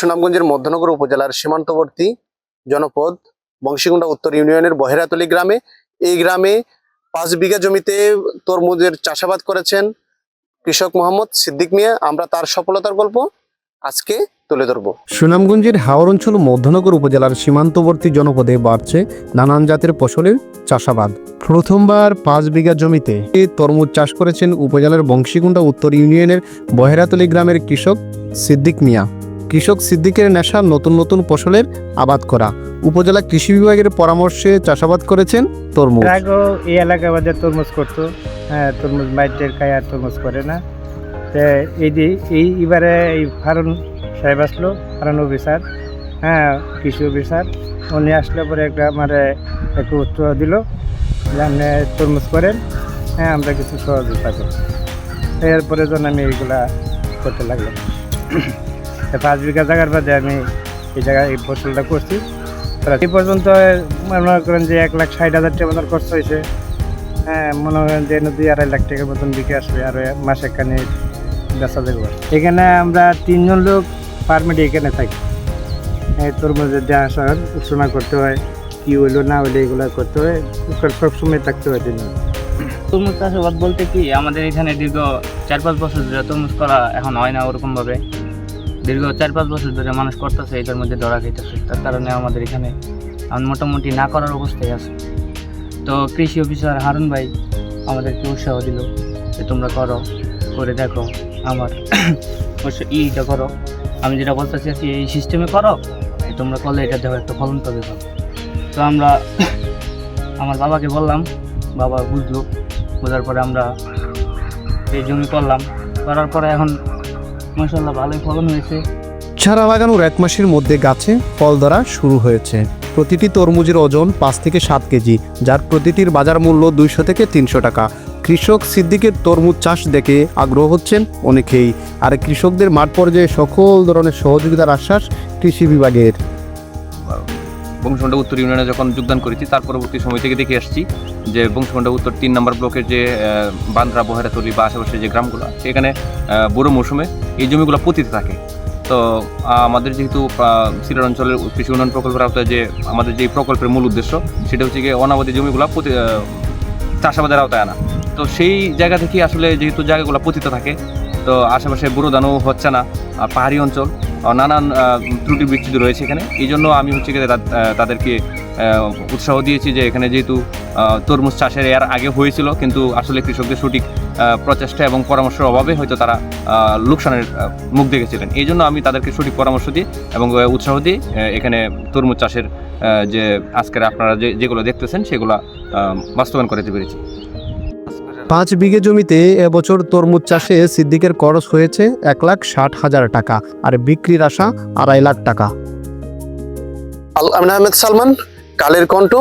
সুনামগঞ্জের মধ্যনগর উপজেলার সীমান্তবর্তী জনপদ বংশীগুন্ডা উত্তর ইউনিয়নের বহেরাতলি গ্রামে। এই গ্রামে পাঁচ বিঘা জমিতে তরমুজের চাষাবাদ করেছেন কৃষক মোহাম্মদ সিদ্দিক মিয়া। আমরা তার সফলতার গল্প আজকে তুলে ধরবো। সুনামগঞ্জের হাওর অঞ্চল মধ্যনগর উপজেলার সীমান্তবর্তী জনপদে বাড়ছে নানান জাতের ফসলের চাষাবাদ। প্রথমবার পাঁচ বিঘা জমিতে তরমুজ চাষ করেছেন উপজেলার বংশীগুন্ডা উত্তর ইউনিয়নের বহেরাতলি গ্রামের কৃষক সিদ্দিক মিয়া। কৃষক সিদ্দিকের নেশা নতুন নতুন ফসলের আবাদ করা। উপজেলা কৃষি বিভাগের পরামর্শে চাষাবাদ করেছেন তরমুজ। এই এলাকা বাজার তরমুজ করতো। হ্যাঁ তরমুজ মাইটের খায় আর তরমুজ করে না। এই যে, এই এবারে এই ফারুন সাহেব আসলো, ফারুন অফিসার। হ্যাঁ কৃষি অফিসার। উনি আসলে পরে একটা আমার একটু উত্তর দিল যে আপনি তরমুজ করেন। হ্যাঁ আমরা কিছু সহযোগিতা করি এরপরে যখন আমি এইগুলা করতে লাগলাম। পাঁচ বিঘা জায়গার বাদে আমি এই জায়গায় এই ফসলটা করছি। এই পর্যন্ত মনে করেন যে এক লাখ ষাট হাজার টাকা মতন খরচ হয়েছে। হ্যাঁ মনে করেন যে দুই আড়াই লাখ টাকার মতন বিকে আসবে আর মাসে খানে বেচা যাবে এখানে আমরা তিনজন লোক পারমিট এখানে থাকি। এই তরমুজের দেওয়া আসা উৎসনা করতে হয়, কি হইল না হইল এগুলো করতে হয় সবসময় থাকতে হয় তিনজন। তরমুজ চাষাবাদ বলতে কি? আমাদের এখানে দীর্ঘ চার পাঁচ বছর ধরে তরমুজ করা এখন হয় না ওরকম ভাবে দীর্ঘ চার পাঁচ বছর ধরে মানুষ করতেছে, এটার মধ্যে ধরা খাইতেছে। তার কারণে আমাদের এখানে মোটামুটি না করার অবস্থায় আছে। তো কৃষি অফিসার হারুন ভাই আমাদেরকে উৎসাহ দিল যে তোমরা করো, করে দেখো আমার ইটা করো। আমি যেটা বলতেছি আর কি, এই সিস্টেমে করো তোমরা করলে এটা দেখো একটা ফলন পাবে। তো আমরা আমার বাবাকে বললাম, বাবা বুঝলো, বোঝার পরে আমরা এই জমি করলাম। করার পরে এখন মাসাল্লাহ ভালোই ফলন হয়েছে। চারা লাগানোর এক মাসের মধ্যে গাছে ফল ধরা শুরু হয়েছে। প্রতিটি তরমুজের ওজন পাঁচ থেকে সাত কেজি, যার প্রতিটির বাজার মূল্য দুইশো থেকে তিনশো টাকা। কৃষক সিদ্দিকের তরমুজ চাষ দেখে আগ্রহ হচ্ছেন অনেকেই। আর কৃষকদের মাঠ পর্যায়ে সকল ধরনের সহযোগিতার আশ্বাস কৃষি বিভাগের। বংশগন্ডা উত্তর ইউনিয়নে যখন যোগদান করেছি, তার পরবর্তী সময় থেকে দেখে আসছি যে বংশগন্ডা উত্তর তিন নম্বর ব্লকের যে বান্দ্রা বহেরাতলি বা আশেপাশের যে গ্রামগুলো, সেখানে বড় মৌসুমে এই জমিগুলো পতিতে থাকে। তো আমাদের যেহেতু সিলেট অঞ্চলের কৃষি উন্নয়ন প্রকল্পের আওতায় যে, আমাদের যে প্রকল্পের মূল উদ্দেশ্য, সেটা হচ্ছে গিয়ে অনাবাদী জমিগুলো পতি চাষাবাদের আওতায় আনা। তো সেই জায়গা থেকে আসলে যেহেতু জায়গাগুলো পতিত থাকে, তো আশেপাশে বুড়ো হচ্ছে না, আর পাহাড়ি অঞ্চল নানান ত্রুটি বিচ্ছুতি রয়েছে এখানে। এই জন্য আমি হচ্ছে গিয়ে তাদেরকে উৎসাহ দিয়েছি যে এখানে যেহেতু তরমুজ চাষের এর আগে হয়েছিল, কিন্তু আসলে কৃষকদের সঠিক প্রচেষ্টা এবং পরামর্শের অভাবে হয়তো তারা লোকসানের মুখ দেখেছিলেন। এই জন্য আমি তাদেরকে সঠিক পরামর্শ দিই এবং উৎসাহ দিই এখানে তরমুজ চাষের যে আজকের আপনারা যে, যেগুলো দেখতেছেন, সেগুলো বাস্তবায়ন করতে পেরেছি। পাঁচ বিঘে জমিতে এবছর তরমুজ চাষে সিদ্দিকের খরচ হয়েছে এক লাখ ষাট হাজার টাকা আর বিক্রির আশা আড়াই লাখ টাকা। আমিন আহমেদ সালমান, কালের কণ্ঠ।